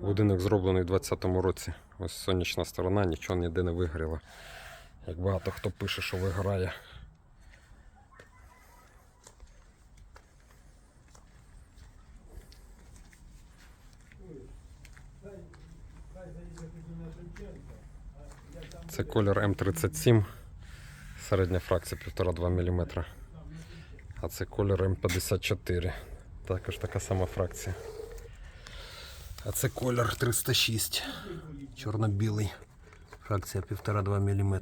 Будинок зроблений у 2020 році. Ось сонячна сторона, нічого ніде не вигоріло. Як багато хто пише, що вигорає. Це колір М37, середня фракція 1,5-2 мм. А це колір М54. Також така сама фракція. А це колір 306. Чорно-білий. Фракція 1,5-2 мм.